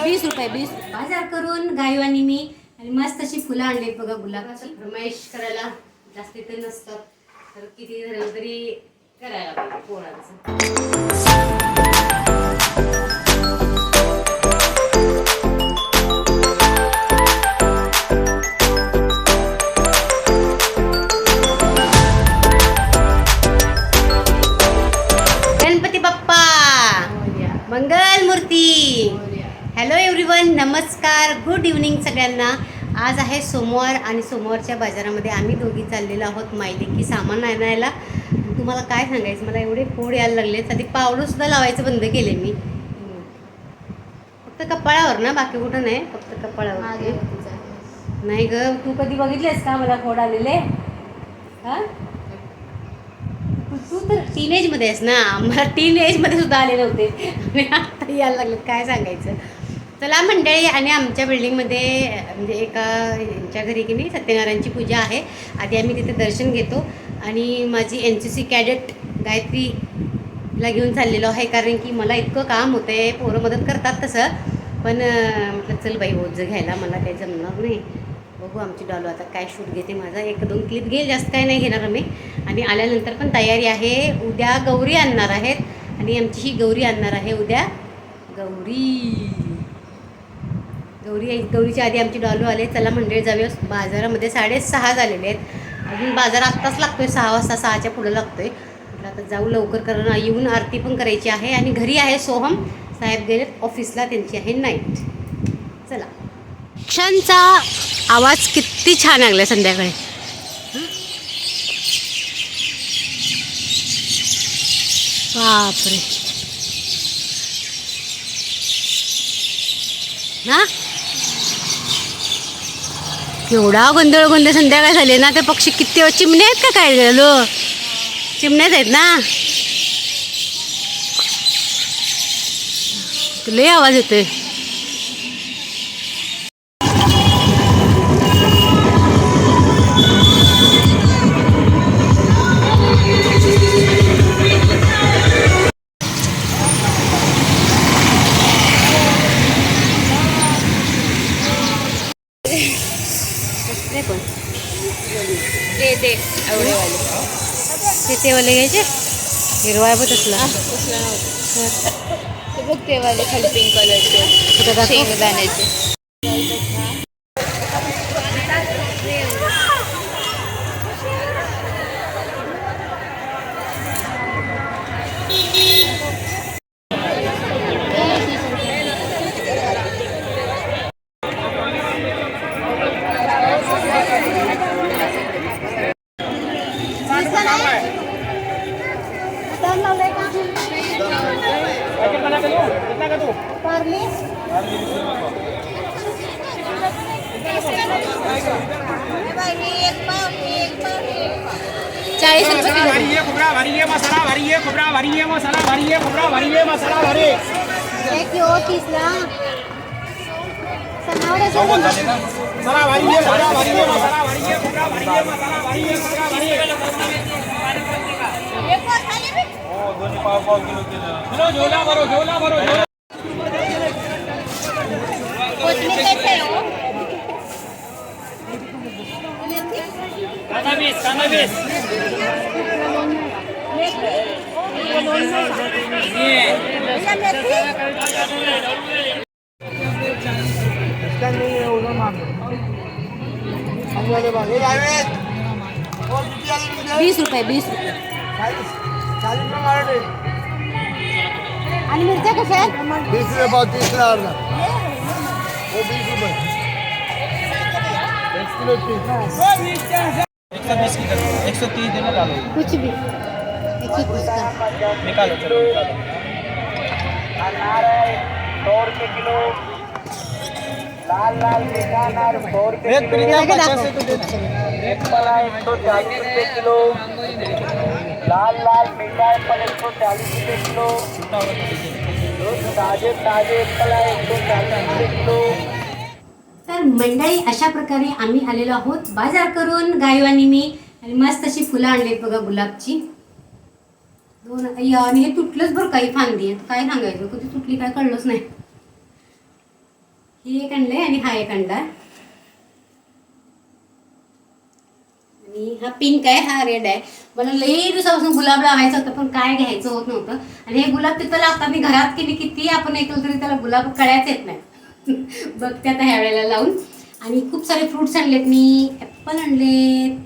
वीस रुपये वीस. बाजार करून गायवानी मी आणि मस्त अशी फुलं आणली बघा गुलाबाची. फरमाईश करायला जास्त ते नसतात. तर किती झालं तरी करायला पाहिजे पोळांचं नमस्कार गुड इव्हनिंग सगळ्यांना. आज आहे सोमवार आणि सोमवारच्या बाजारामध्ये आम्ही दोघी चाललेलो आहोत मायलेकी सामान आणायला. तुम्हाला काय सांगायचं? मला एवढे फोड यायला लागले आधी पावडरसुद्धा लावायचं बंद केले मी. फक्त कपाळावर ना बाकी कुठं नाही. फक्त कपाळावर नाही ग तू कधी बघितलेस का मला फोड आलेले? हां? तू तर टीनेजमध्ये आहेस ना. आम्हाला टीनेजमध्ये सुद्धा आले नव्हते आता यायला लागलं काय सांगायचं? चला मंडळी आणि आमच्या बिल्डिंगमध्ये म्हणजे एका यांच्या घरी की नाही सत्यनारायणची पूजा आहे. आधी आम्ही तिथे दर्शन घेतो. आणि माझी एन सी सी कॅडेट गायत्रीला घेऊन चाललेलो आहे कारण की मला इतकं काम होतं आहे पोरं मदत करतात तसं. पण म्हटलं चल बाई ओझं घ्यायला मला काही जमणार नाही. बघू आमची डॉलो आता काय शूट घेते. माझा एक दोन क्लिप घेईल जास्त काय नाही घेणार आम्ही. आणि आल्यानंतर पण तयारी आहे. उद्या गौरी आणणार आहेत. आणि आमची ही गौरी आणणार आहे उद्या. गौरी. गौरी गौरीच्या आधी आमची डॉलू आले. चला मंडळी जाऊया. बाजारामध्ये साडेसहा झालेले आहेत. अजून बाजार आत्ताच लागतोय. सहा वाजता सहाच्या पुढं लागतोय. म्हटलं आता जाऊ लवकर कारण येऊन आरती पण करायची आहे आणि घरी आहे सोहम. साहेब गेले ऑफिसला त्यांची आहे नाईट चला. क्षणचा आवाज किती छान लागला संध्याकाळी. बापरे. ना? एवढा गोंधळ गोंधळ संध्याकाळ झाले ना ते पक्षी किती चिमणे आहेत का काय झालो चिमण्याच आहेत ना? लय आवाज येतोय. ते तेवाले घ्यायचे हिरवा आहे बघ तसला कसलं नव्हतं. ते बघ ते वाले खाली पिंक कलरचे? शेंगदाण्याचे चाळीस रुपये किलो भारी आहे खोबरा भारी आहे मसाला भारी आहे खोबरा भारी आहे मसाला भारी आहे खोबरा भारी आहे मसाला भारी मसाला खोबरा भारी आहे मसाला भारी आहे खोबरा भारी आहे मसाला भारी आहे खोबरा भारी आहे हो दोन्ही पाव पाव किलो किलो झोला भरो झोला भरो कांदा बीस कांदा बीस वीस रुपये वीस रुपये आणि मिरच्या कशा आहेत बीस रुपये पाव तीस अर्धा बीस रुपये एक किलो तीस एक सौ बीस की करो एक सौ तीस देना डालो कुछ भी एक ही कुछ का निकालो चलो निकालो एक त्याला काय पचास दाखव? तो देना एक मला एक सौ चालीस रुपये किलो, लाल लाल मीठा एप्पल एक सौ चालीस रुपये किलो ताजे ताजे एप्पल एक सौ चालीस रुपये किलो तर मंडळी अशा प्रकारे आम्ही आलेलो आहोत बाजार करून. गायवानी मी आणि मस्त अशी फुलं आणलीत बघा गुलाबची. दोन आणि हे तुटलंच बरं काही फांदी. आहे काय सांगायचं? कधी तुटली काय कळलंच नाही. ही एक आणलंय आणि हा एक आणला आणि हा पिंक आहे हा रेड आहे. मला लई दिवसापासून गुलाब लावायचं होतं पण काय घ्यायचं होत नव्हतं. आणि हे गुलाब तिथं लावतात मी घरात केली किती आपण ऐकलं तरी त्याला गुलाब कळ्याच येत नाही. बघते आता ह्या वेळेला लावून. आणि खूप सारे फ्रुट्स आणलेत मी. ॲप्पल आणलेत.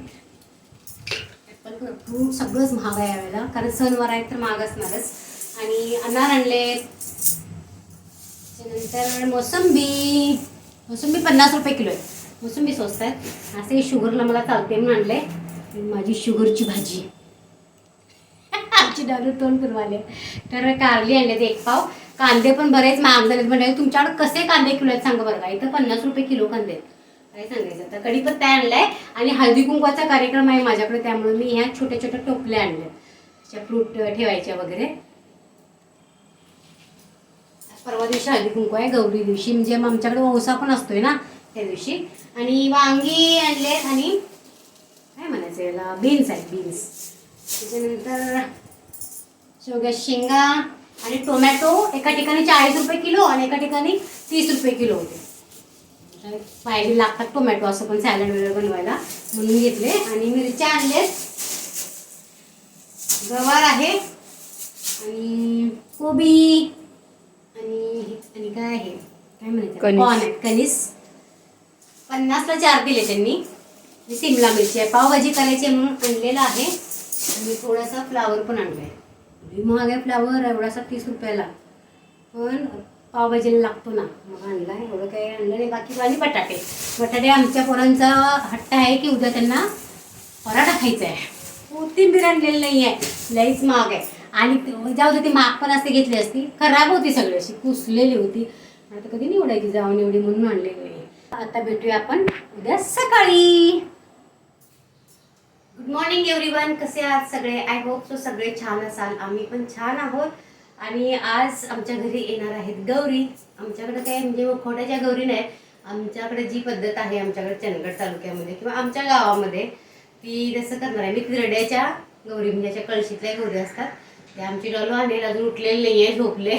ॲप्पल फ्रूट सगळंच महाग आहे यावेळेला कारण सणवार आहेत तर महाग असणारच. आणि अनार आणलेत. त्यानंतर मोसंबी. मोसंबी पन्नास रुपये किलो आहे. मोसंबी स्वस्त आहेत असे शुगरला मला चालते म्हणून आणले. माझी शुगरची भाजी. आमची दारू तोंड फिरवाले. तर कारली आणले एक पाव. कांदे पण बरेच महाग झालेत म्हणजे तुमच्याकडे कसे कांदे किलो आहेत सांगा बरं का? इथं पन्नास रुपये किलो कांदे आहेत. काय सांगायचं? तर कढीपत्ता आणलाय आणि हळदी कुंकवाचा कार्यक्रम आहे माझ्याकडे त्यामुळे मी ह्या छोट्या छोट्या टोपल्या आणल्या अशा फ्रूट ठेवायच्या वगैरे. परवा दिवशी हळदी कुंकू आहे गौरी दिवशी. म्हणजे मग आमच्याकडे ओसा पण असतोय ना त्या दिवशी. आणि वांगी आणलेत आणि काय म्हणायचं याला? बीन्स आहेत बीन्स त्याच्यानंतर शेवग्या शेंगा. आणि टोमॅटो एका ठिकाणी चाळीस रुपये किलो आणि एका ठिकाणी तीस रुपये किलो होते. पाहिजे लागतात टोमॅटो असं पण सॅलड वगैरे बनवायला. म्हणून घेतले आणि मिरच्या आणलेत गवार आहे. आणि कोबी. आणि आणि काय आहे? काय म्हणायचं? कणीस. कॉर्न आहे कणीस. पन्नासला चार दिले त्यांनी. सिमला मिरची आहे. पावभाजी करायची आहे म्हणून आणलेलं आहे. आणि थोडासा फ्लावर पण आणलाय. लई महाग आहे फ्लावर एवढासा तीस रुपयाला. पण पावभाजीला लागतो ना. मग आणला एवढं काही आणलं नाही. बाकी आणि बटाटे. बटाटे आमच्या पोरांचा हट्ट आहे की उद्या त्यांना पराठा खायचा आहे कोथिंबीर आणलेली नाही आहे लईच महाग आहे. आणि जाऊ दे ती माग पण असते घेतली असती. खराब होती सगळी अशी. कुसलेली होती. आता कधी निवडायची जाऊन एवढी म्हणून आणलेली नाही. आता भेटूया आपण उद्या सकाळी. मॉर्निंग एव्हरीवन कसे आहात सगळे? आय होप सो सगळे छान असाल. आम्ही पण छान आहोत. आणि आज आमच्या घरी येणार आहेत गौरी. आमच्याकडे काय म्हणजे खोट्याच्या गौरी नाही. आमच्याकडे जी पद्धत आहे आमच्याकडे चंदगड तालुक्यामध्ये किंवा आमच्या गावामध्ये ती जसं करणार आहे. मी तिरड्याच्या गौरी म्हणजे अशा कळशीतल्या गौरी असतात. ते आमची डॉलो आणेल. अजून उठलेले नाही आहे झोपले.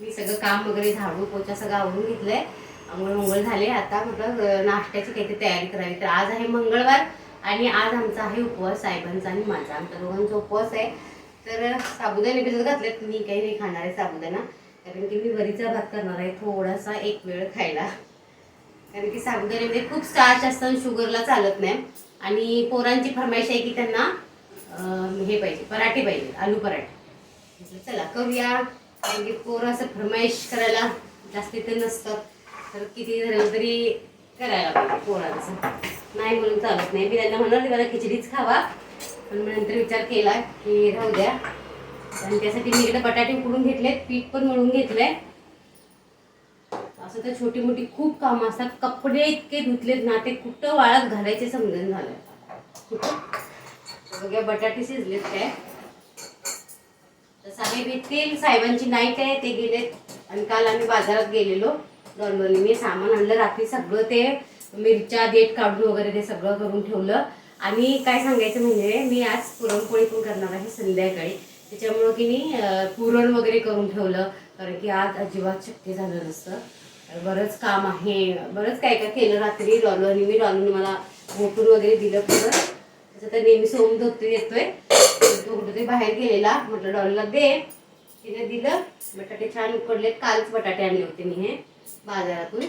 मी सगळं काम वगैरे झाडू पोचा सगळं आवरून घेतलंय. आंघोळ मंगळ झाले. आता म्हटलं नाश्त्याची काहीतरी तयारी करावी. तर आज आहे मंगळवार. आणि आज आमचा आहे उपवास साहेबांचा आणि माझा. आमच्या दोघांचा उपवास आहे. तर साबुदाणे भिजत घातलेत. मी काही नाही खाणार आहे साबुदाणा. कारण की मी वरीचा भात करणार आहे थोडासा एक वेळ खायला. कारण की साबुदाण्यामध्ये खूप स्टार्च असतं आणि शुगरला चालत नाही. आणि पोरांची फरमाईश आहे की त्यांना हे पाहिजे पराठे पाहिजे आलू पराठे. चला करूया. कारण की पोरं असं फरमाईश करायला जास्ती तर नसतं तर किती झालं तरी करायला पाहिजे पोरांचं. नाही म्हणून चालत नाही. मी त्यांना म्हणणार मला खिचडीच खावा. पण मी नंतर विचार केला की राहू द्या. आणि त्यासाठी मी इकडे बटाटे उकडून घेतलेत पीठ पण मळून घेतलंय. असं तर छोटी मोठी खूप कामं असतात. कपडे इतके धुतलेत ना ते कुठं वाळत घालायचे समजून झालं कुठं? बघा बटाटे शिजलेत काय. तर साहेब येतील साहेबांची नाईट आहे ते गेलेत. आणि काल आम्ही बाजारात गेलेलो. नॉर्मली मी सामान आणलं रात्री सगळं ते मिरच्या देठ काढून वगैरे ते सगळं करून ठेवलं. आणि काय सांगायचं म्हणजे मी आज पुरणपोळी पण करणार आहे संध्याकाळी. त्याच्यामुळं की मी पुरण वगैरे करून ठेवलं. कारण की आज अजिबात शक्य झालं नसतं. बरंच काम आहे. बरंच काय काय केलं रात्री डॉलरनी मी डॉलरने मला मोठून वगैरे दिलं पुरण. त्याचं तर नेहमी सोम धोत्री येतोय. तो कुठेतरी बाहेर गेलेला. म्हटलं डॉलला दे. तिने दिलं. बटाटे छान उकडलेत. कालच बटाटे आणले होते मी हे बाजारातून.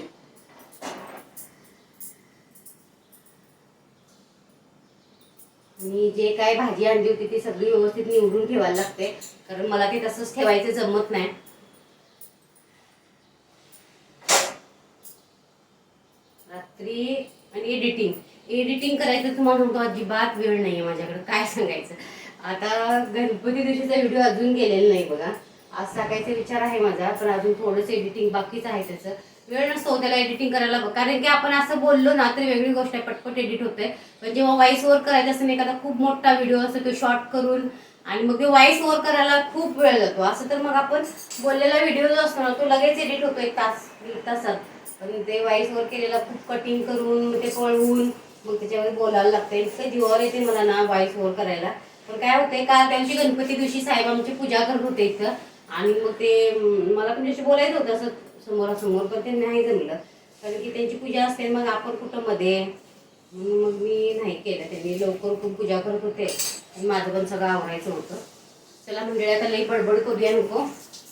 मी जे काय भाजी आणली होती ती सगळी व्यवस्थित निवडून ठेवायला लागते. कारण मला ते तसंच ठेवायचं जमत नाही. रात्री आणि एडिटिंग एडिटिंग करायचं तुम्हाला म्हणतो अजिबात वेळ नाही आहे माझ्याकडे. काय सांगायचं? आता गणपती दिवशीचा व्हिडिओ अजून गेलेला नाही बघा. आज टाकायचा विचार आहे माझा पण अजून थोडंसं एडिटिंग बाकीच आहे त्याचं. वेळ नसतो हो त्याला एडिटिंग करायला बघ. कारण की आपण असं बोललो ना तरी वेगळी गोष्ट आहे पटपट एडिट होते. पण जेव्हा व्हॉइस ओव्हर करायचं असं एखादा खूप मोठा व्हिडिओ असतो तो शॉर्ट करून आणि मग ते व्हॉइस ओव्हर करायला खूप वेळ जातो. असं तर मग आपण बोललेला व्हिडिओ जो असतो ना तो लगेच एडिट होतो एक तास दीड तासात. पण ते व्हॉइस ओव्हर केलेला खूप कटिंग करून मग ते पळवून मग त्याच्यावर बोलायला लागतं. इतकं जीवावर येते मला ना व्हॉइस ओव्हर करायला. पण काय होतंय काल त्यांची गणपती दिवशी साहेब आमची पूजा करत होते इथं. आणि मग ते मला मला तुमच्याशी बोलायचं होतं असं समोरासमोर पण ते नाही जमलं. कारण की त्यांची पूजा असते मग आपण कुठं मध्ये? म्हणून मग मी नाही केलं. त्यांनी लवकर खूप पूजा करत होते. आणि माझं पण सगळं आवरायचं होतं. चला मंडळी आता लई बडबड करूया नको.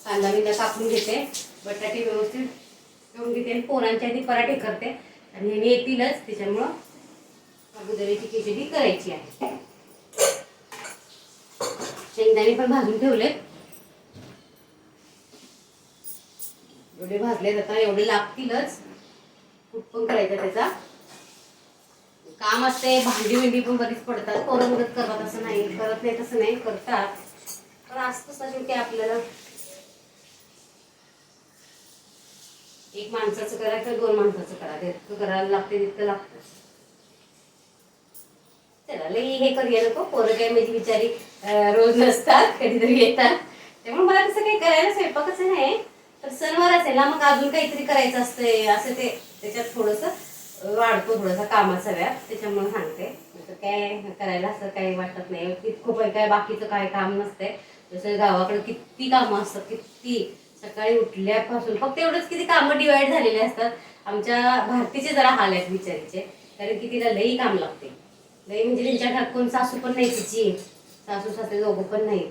कांदा मी कापून घेते. बटाटे व्यवस्थित करून घेते आणि पोरांच्या आधी पराठे करते. आणि हे येतीलच त्याच्यामुळं अगोदरीची खिचडी करायची आहे. शेंगदाणे पण भाजून ठेवले एवढे भाजले आता एवढे लागतीलच. कुठ पण करायचा त्याचा. काम असते भांडी विंडी पण बरीच पडतात पोरं मदत करतात असं नाही करत नाही तसं नाही करतात. पण असतं शेवटी आपल्याला एक माणसाचं करा तर दोन माणसाचं करा जितकं करायला लागते तितकं लागतं त्याला लई हे करूया नको पोरं काय माझी बिचारी रोज नसतात कधीतरी येतात. त्यामुळे मला तसं काही करायला स्वयंपाकच नाही. तर सणवार असेल ना मग अजून काहीतरी करायचं असतंय असं ते त्याच्यात थोडंसं वाढतो थोडासा कामा व्याप त्याच्यामुळे सांगते. म्हणजे काय करायला असं काही वाटत नाही. इतकं काय बाकीचं काय काम नसतंय. जसं गावाकडे किती कामं असतात किती सकाळी उठल्यापासून फक्त एवढंच किती कामं डिवाइड झालेले असतात. आमच्या भारतीचे जरा हाल आहेत बिचारीचे कारण की तिला लई काम लागते. लई म्हणजे त्यांच्या घरात कोण सासू पण नाही तिची. सासू सासरे दोघं पण नाही.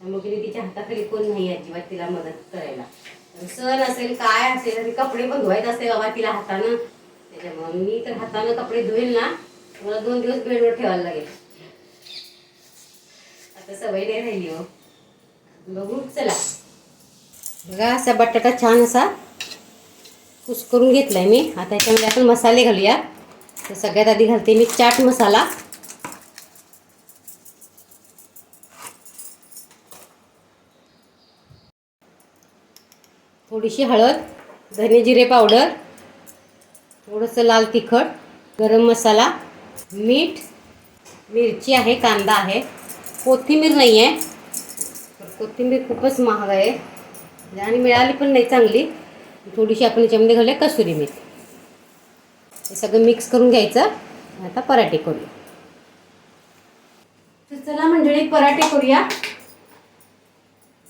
त्यामुळे तिने तिच्या हाताखाली कोण नाही अजिबात तिला मदत करायला. सण असेल काय असेल आणि कपडे पण धुवायचे असते बाबा तिला हातानं. त्याच्यामुळे मी तर हातानं कपडे धुईल ना मला दोन दिवस बेडवर ठेवायला लागेल. आता सवय नाही राहिली हो. बघू चला. बघा असा बटाटा छान असा कुस करून घेतलाय मी. आता याच्यामध्ये आपण मसाले घालूया. तर सगळ्यात आधी घालते मी चाट मसाला. थोडीशी हळद धने जिरे पावडर थोडंसं लाल तिखट गरम मसाला मीठ मिरची आहे कांदा आहे. कोथिंबीर नाही आहे कोथिंबीर खूपच महाग आहे. आणि मिळाली पण नाही चांगली. थोडीशी आपण याच्यामध्ये घालूया कसुरी मेथी. हे सगळं मिक्स करून घ्यायचं. आता पराठे करूया. तर चला मंडळी पराठे करूया.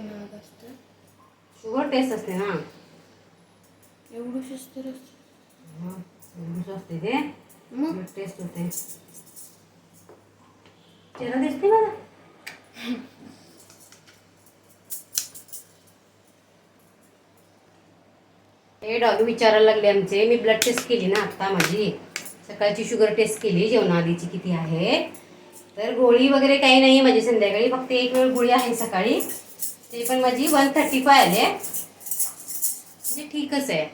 महाग असतं शुगर टेस्ट असते ना? एवढं शिस्त हं, एवढंच असते ते? मग? टेस्ट होते. चेहरा दिसते मला हे डॉग विचारायला लागले आमचे. मी ब्लड टेस्ट केली ना आत्ता माझी. सकाळची शुगर टेस्ट केली जेवणाआधीची किती आहे. तर गोळी वगैरे काही नाही माझी संध्याकाळी. फक्त एक वेळ गोळी आहे सकाळी. ते पण माझी वन थर्टी फाय आले म्हणजे ठीकच आहे.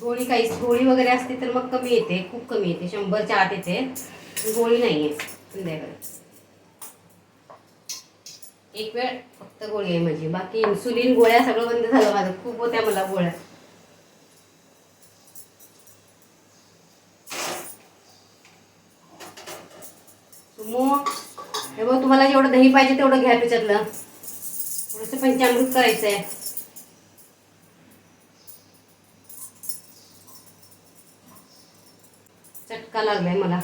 गोळी काही गोळी वगैरे असते तर मग कमी येते खूप कमी येते. शंभरच्या आत येते. गोळी नाही आहे संध्याकाळी एक वेळ फक्त गोळी आहे माझी. बाकी इन्सुलिन गोळ्या सगळं बंद झालं माझं. खूप होत्या मला गोळ्या सुमो हे बघ तुम्हाला जेवढं दही पाहिजे तेवढं घ्या त्याच्यातलं. थोडंसं पंचामृत करायचं आहे चटका लागलाय मला.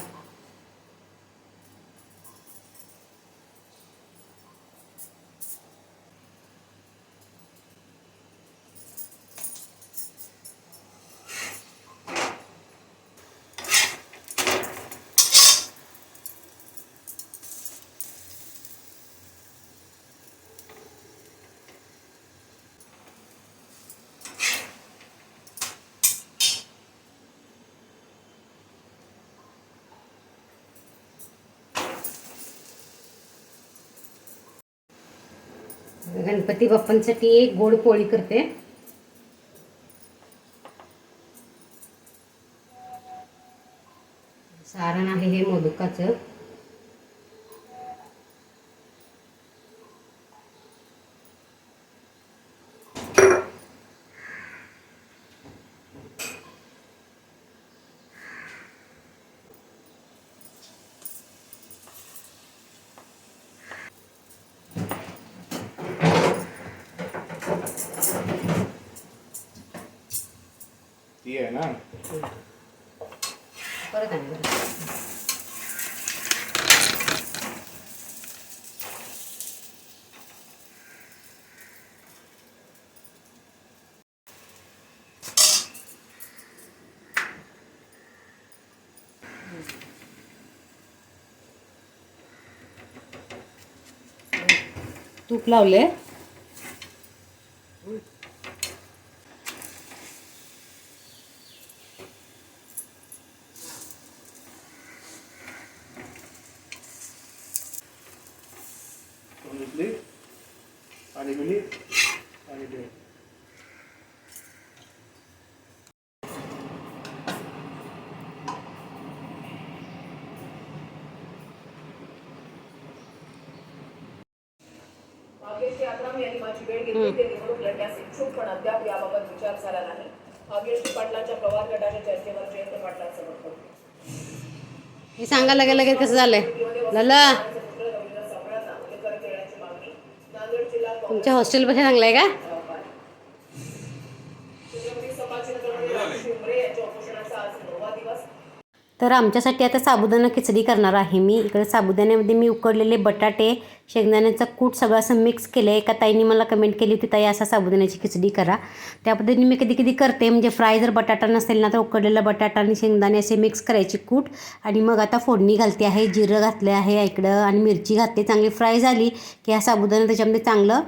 गणपती बाप्पांसाठी एक गोड पोळी करते. सारण आहे हे मोदकाचं ती आहे ना परत आणि परत. तूप लावले आत्राम यांनी माझी वेळ घेतली ते निवडणूक लढण्यास इच्छुक पण अद्याप याबाबत विचार झाला नाही. भाग्यश्री पाटलांच्या प्रवार गटाच्या चर्चेवर जयंत पाटलांचं हे सांगा लगे लगेच कसं झालंय? जिल्हा तुमच्या हॉस्टेलपाशी चांगलं आहे का? तर आमच्यासाठी आता साबुदाणा खिचडी करणार आहे मी. इकडे साबुदाण्यामध्ये मी उकडलेले बटाटे शेंगदाण्याचं कूट सगळं असं मिक्स केलं आहे एका ताईने मला कमेंट केली होती ताई असा साबुदाण्याची खिचडी करा. त्या पद्धतीने मी कधी कधी करते. म्हणजे फ्राय जर बटाटा नसेल ना तर उकडलेला बटाटा आणि शेंगदाणे असे मिक्स करायची कूट. आणि मग आता फोडणी घालते आहे जिरं घातले आहे इकडं आणि मिरची घातली. चांगली फ्राय झाली की हा साबुदाणा त्याच्यामध्ये चांगलं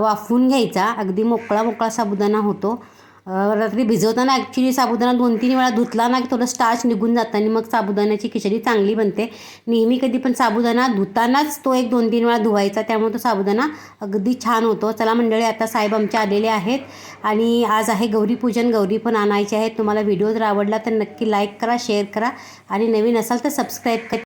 वाफवून घ्यायचा. अगदी मोकळा मोकळा साबुदाणा होतो. रात्री भिजवताना ॲक्च्युली साबुदाणा दोन तीन वेळा धुतला ना की थोडं स्टार्च निघून जातं आणि मग साबुदाण्याची खिचडी चांगली बनते. नेहमी कधी पण साबुदाणा धुतानाच तो एक दोन तीन वेळा धुवायचा. त्यामुळे तो साबुदाणा अगदी छान होतो. चला मंडळी आता साहेब आमचे आलेले आहेत. आणि आज आहे गौरीपूजन गौरी पण आणायचे आहेत. तुम्हाला व्हिडिओ जर आवडला तर नक्की लाईक करा शेअर करा. आणि नवीन असाल तर सबस्क्राईब करा